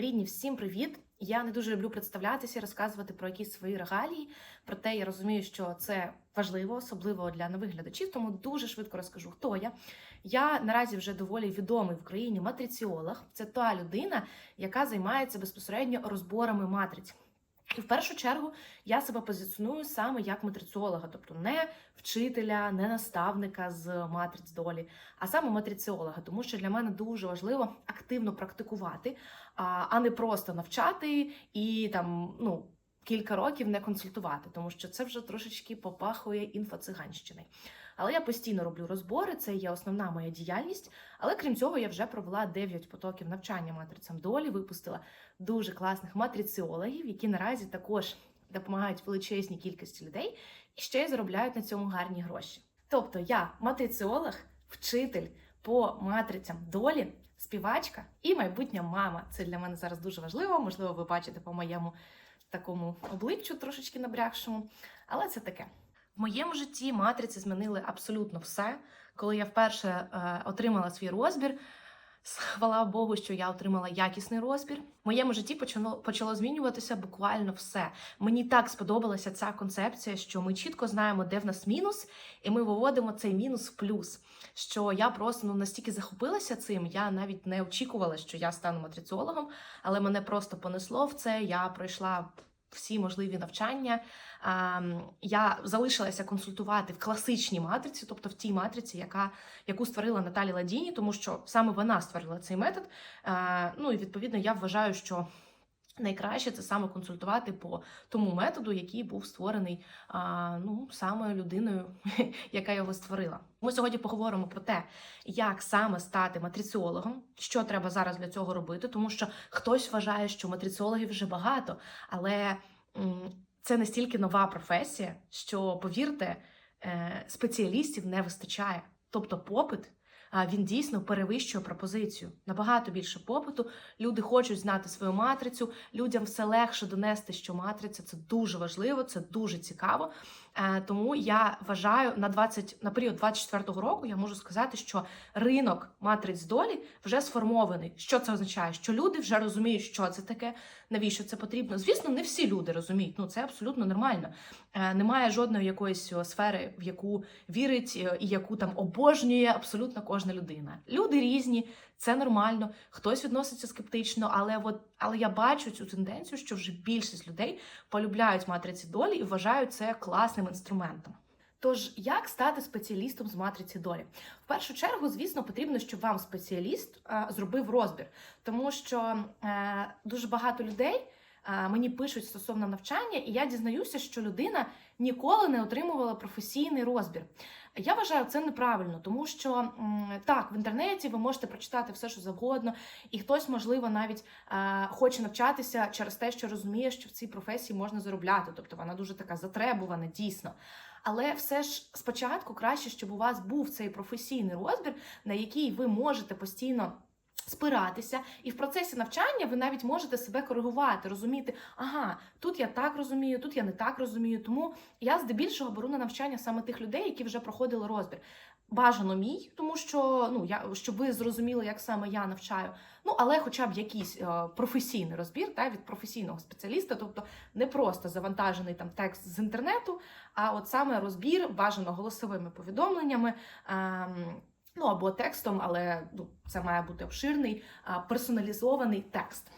Рідні, всім привіт! Я не дуже люблю представлятися, розказувати про якісь свої регалії. Проте я розумію, що це важливо, особливо для нових глядачів, тому дуже швидко розкажу, хто я. Я наразі вже доволі відомий в Україні матриціолог. Це та людина, яка займається безпосередньо розборами матриць. І в першу чергу я себе позиціоную саме як матриціолога, тобто не вчителя, не наставника з матриць долі, а саме матриціолога, тому що для мене дуже важливо активно практикувати, а не просто навчати і там ну. Кілька років не консультувати, тому що це вже трошечки попахує інфоциганщини. Але я постійно роблю розбори, це є основна моя діяльність. Але крім цього, я вже провела 9 потоків навчання матрицям долі, випустила дуже класних матриціологів, які наразі також допомагають величезній кількості людей і ще й заробляють на цьому гарні гроші. Тобто я матриціолог, вчитель по матрицям долі, співачка і майбутня мама. Це для мене зараз дуже важливо. Можливо, ви бачите по моєму такому обличчю трошечки набрякшому, але це таке. В моєму житті матриці змінили абсолютно все. Коли я вперше е, отримала свій розбір, хвала Богу, що я отримала якісний розбір. В моєму житті почало, почало змінюватися буквально все. Мені так сподобалася ця концепція, що ми чітко знаємо, де в нас мінус, і ми виводимо цей мінус в плюс. Що я просто ну настільки захопилася цим, я навіть не очікувала, що я стану матриціологом, але мене просто понесло в це. Я пройшла всі можливі навчання. Я залишилася консультувати в класичній матриці, тобто в тій матриці, яка, яку створила Наталі Ладіні, тому що саме вона створила цей метод. Ну і відповідно я вважаю, що. Найкраще це саме консультувати по тому методу, який був створений а, ну, саме людиною, яка його створила. Ми сьогодні поговоримо про те, як саме стати матриціологом, що треба зараз для цього робити, тому що хтось вважає, що матриціологів вже багато, але це настільки нова професія, що повірте, е, спеціалістів не вистачає. Тобто, попит він дійсно перевищує пропозицію. Набагато більше попиту. Люди хочуть знати свою матрицю. Людям все легше донести, що матриця це дуже важливо, це дуже цікаво. Е, тому я вважаю на 20, на період 24-го року я можу сказати, що ринок матриць долі вже сформований. Що це означає? Що люди вже розуміють, що це таке, навіщо це потрібно. Звісно, не всі люди розуміють. Ну це абсолютно нормально. Е, немає жодної якоїсь сфери, в яку вірить е, і яку там обожнює абсолютно кожна людина. Люди різні, це нормально. Хтось відноситься скептично, але от але я бачу цю тенденцію, що вже більшість людей полюбляють матриці долі і вважають це класним інструментом. Тож, як стати спеціалістом з матриці долі? В першу чергу, звісно, потрібно, щоб вам спеціаліст е, зробив розбір, тому що е, дуже багато людей мені пишуть стосовно навчання, і я дізнаюся, що людина ніколи не отримувала професійний розбір. Я вважаю це неправильно, тому що так, в інтернеті ви можете прочитати все, що завгодно, і хтось, можливо, навіть е, хоче навчатися через те, що розуміє, що в цій професії можна заробляти, тобто вона дуже така затребувана, дійсно. Але все ж спочатку краще, щоб у вас був цей професійний розбір, на який ви можете постійно спиратися, і в процесі навчання ви навіть можете себе коригувати, розуміти, ага, тут я так розумію, тут я не так розумію. Тому я здебільшого беру на навчання саме тих людей, які вже проходили розбір. Бажано мій, тому що ну я щоб ви зрозуміли, як саме я навчаю. Ну але, хоча б якийсь е, професійний розбір та від професійного спеціаліста, тобто не просто завантажений там текст з інтернету, а от саме розбір бажано голосовими повідомленнями. Е, ну або текстом, але ну, це має бути обширний, персоналізований текст.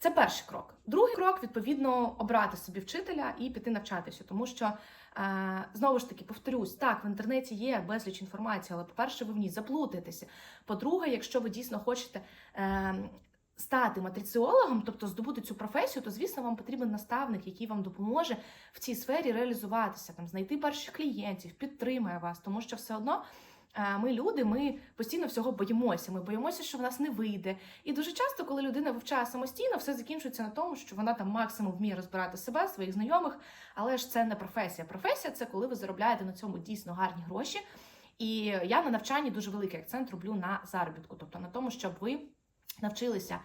Це перший крок. Другий крок, відповідно, обрати собі вчителя і піти навчатися, тому що, е, знову ж таки, повторюсь, так, в інтернеті є безліч інформації, але, по-перше, ви в ній заплутаєтеся. По-друге, якщо ви дійсно хочете е, стати матриціологом, тобто здобути цю професію, то, звісно, вам потрібен наставник, який вам допоможе в цій сфері реалізуватися, там, знайти перших клієнтів, підтримає вас, тому що все одно. Е, ми люди, ми постійно всього боїмося. Ми боїмося, що в нас не вийде. І дуже часто, коли людина вивчає самостійно, все закінчується на тому, що вона там максимум вміє розбирати себе, своїх знайомих, але ж це не професія. Професія це коли ви заробляєте на цьому дійсно гарні гроші. І я на навчанні дуже великий акцент роблю на заробітку, тобто на тому, щоб ви навчилися.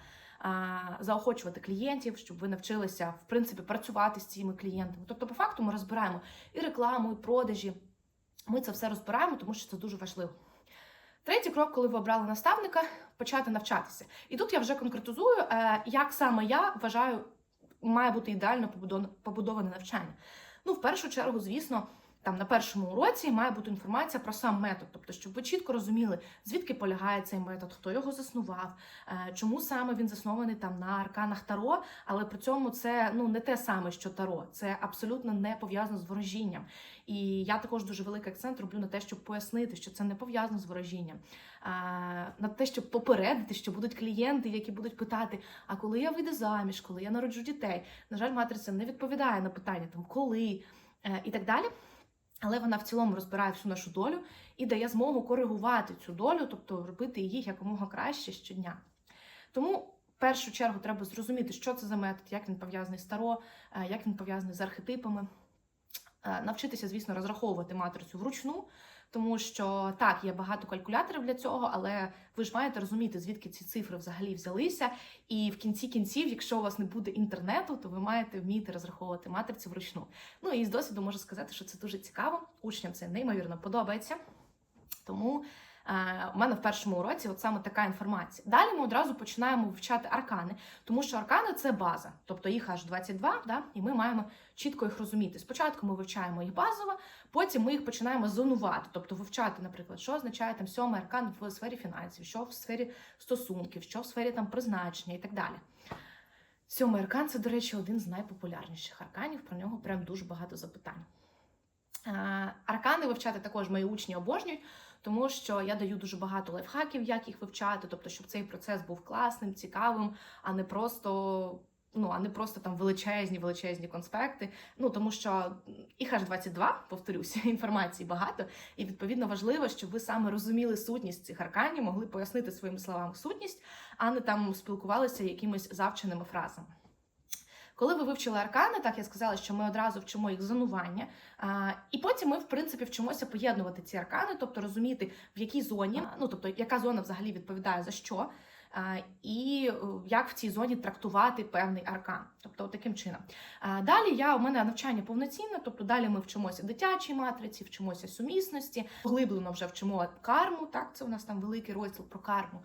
Заохочувати клієнтів, щоб ви навчилися в принципі працювати з цими клієнтами. Тобто, по факту, ми розбираємо і рекламу, і продажі. Ми це все розбираємо, тому що це дуже важливо. Третій крок, коли ви обрали наставника, почати навчатися. І тут я вже конкретизую, е, як саме я вважаю, має бути ідеально побудоване- побудоване навчання. Ну, в першу чергу, звісно, там на першому уроці має бути інформація про сам метод, тобто, щоб ви чітко розуміли, звідки полягає цей метод, хто його заснував, е, чому саме він заснований там на арканах Таро, але при цьому це ну не те саме, що Таро, це абсолютно не пов'язано з ворожінням. І я також дуже великий акцент роблю на те, щоб пояснити, що це не пов'язано з ворожінням, а, на те, щоб попередити, що будуть клієнти, які будуть питати: а коли я вийду заміж, коли я народжу дітей. На жаль, матриця не відповідає на питання там коли е, і так далі. Але вона в цілому розбирає всю нашу долю і дає змогу коригувати цю долю, тобто робити її якомога краще щодня. Тому в першу чергу треба зрозуміти, що це за метод, як він пов'язаний з таро, е, як він пов'язаний з архетипами. Е, Навчитися, звісно, розраховувати матрицю вручну, тому що так, є багато калькуляторів для цього, але ви ж маєте розуміти, звідки ці цифри взагалі взялися. І в кінці кінців, якщо у вас не буде інтернету, то ви маєте вміти розраховувати матрицю вручну. Ну і з досвіду можу сказати, що це дуже цікаво. Учням це неймовірно подобається. Тому у мене в першому уроці от саме така інформація. Далі ми одразу починаємо вивчати аркани, тому що аркани це база, тобто їх аж 22, да, і ми маємо чітко їх розуміти. Спочатку ми вивчаємо їх базово, потім ми їх починаємо зонувати, тобто вивчати, наприклад, що означає там сьомий аркан в сфері фінансів, що в сфері стосунків, що в сфері там призначення і так далі. Сьомий аркан це, до речі, один з найпопулярніших арканів. Про нього прям дуже багато запитань. Е, Аркани вивчати також мої учні обожнюють, тому що я даю дуже багато лайфхаків, як їх вивчати, тобто, щоб цей процес був класним, цікавим, а не просто. Ну, а не просто там величезні, величезні конспекти. Ну тому що їх аж 22, повторюся, інформації багато, і відповідно важливо, щоб ви саме розуміли сутність цих арканів, могли пояснити своїми словами сутність, а не там спілкувалися якимись завченими фразами. Коли ви вивчили аркани, так я сказала, що ми одразу вчимо їх зонування, а, і потім ми, в принципі, вчимося поєднувати ці аркани, тобто розуміти, в якій зоні, ну тобто, яка зона взагалі відповідає за що, і як в цій зоні трактувати певний аркан. Тобто, таким чином. Далі я у мене навчання повноцінне, тобто далі ми вчимося дитячій матриці, вчимося сумісності, поглиблено вже вчимо карму. Так, це у нас там великий розділ про карму.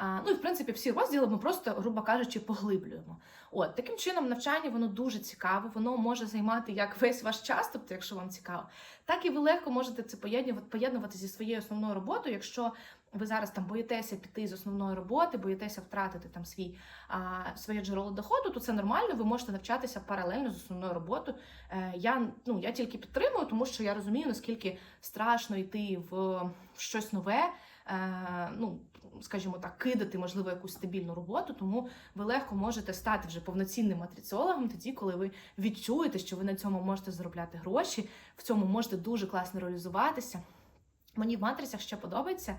Ну і в принципі всі розділи ми просто, грубо кажучи, поглиблюємо. От таким чином навчання воно дуже цікаве, воно може займати як весь ваш час, тобто, якщо вам цікаво, так і ви легко можете це поєднувати, поєднувати зі своєю основною роботою, якщо ви зараз там боїтеся піти з основної роботи, боїтеся втратити там свій а, своє джерело доходу, то це нормально. Ви можете навчатися паралельно з основною роботою. Е, я ну я тільки підтримую, тому що я розумію, наскільки страшно йти в щось нове. Е, ну, скажімо так, кидати, можливо, якусь стабільну роботу, тому ви легко можете стати вже повноцінним матриціологом тоді, коли ви відчуєте, що ви на цьому можете заробляти гроші, в цьому можете дуже класно реалізуватися. Мені в матрицях ще подобається.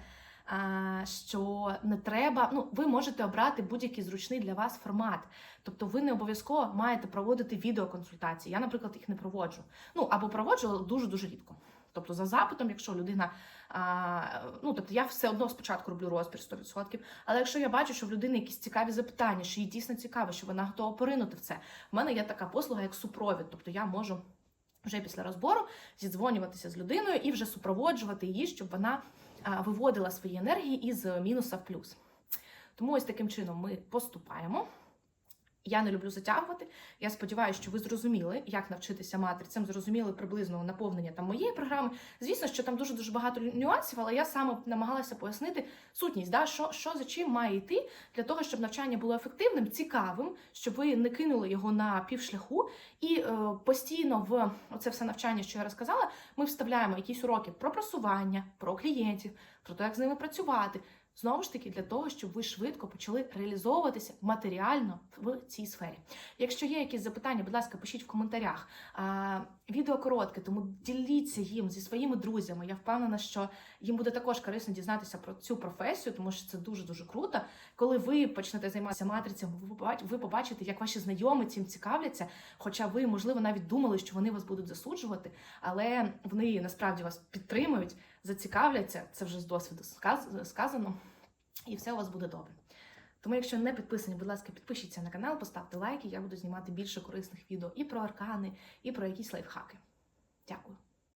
Що не треба, ну ви можете обрати будь-який зручний для вас формат. Тобто ви не обов'язково маєте проводити відеоконсультації. Я, наприклад, їх не проводжу. Ну або проводжу дуже дуже рідко. Тобто, за запитом, якщо людина, а, ну тобто я все одно спочатку роблю розбір 100%, але якщо я бачу, що в людини якісь цікаві запитання, що їй дійсно цікаво, що вона готова поринути в це, в мене є така послуга, як супровід. Тобто я можу вже після розбору зідзвонюватися з людиною і вже супроводжувати її, щоб вона виводила свої енергії із мінуса в плюс. Тому ось таким чином ми поступаємо. Я не люблю затягувати. Я сподіваюся, що ви зрозуміли, як навчитися матрицям, зрозуміли приблизно наповнення там моєї програми. Звісно, що там дуже дуже багато нюансів, але я саме намагалася пояснити сутність, да, що, що за чим має йти для того, щоб навчання було ефективним, цікавим, щоб ви не кинули його на півшляху. І е, постійно в оце все навчання, що я розказала, ми вставляємо якісь уроки про просування, про клієнтів, про те, як з ними працювати. Знову ж таки, для того, щоб ви швидко почали реалізовуватися матеріально в цій сфері. Якщо є якісь запитання, будь ласка, пишіть в коментарях. Відео коротке, тому діліться їм зі своїми друзями. Я впевнена, що їм буде також корисно дізнатися про цю професію, тому що це дуже дуже круто. Коли ви почнете займатися матрицями, ви побач- ви побачите, як ваші знайомі цим цікавляться. Хоча ви, можливо, навіть думали, що вони вас будуть засуджувати, але вони насправді вас підтримують, зацікавляться. Це вже з досвіду сказ- сказано, і все у вас буде добре. Тому, якщо не підписані, будь ласка, підпишіться на канал, поставте лайки. Я буду знімати більше корисних відео і про аркани, і про якісь лайфхаки. Дякую.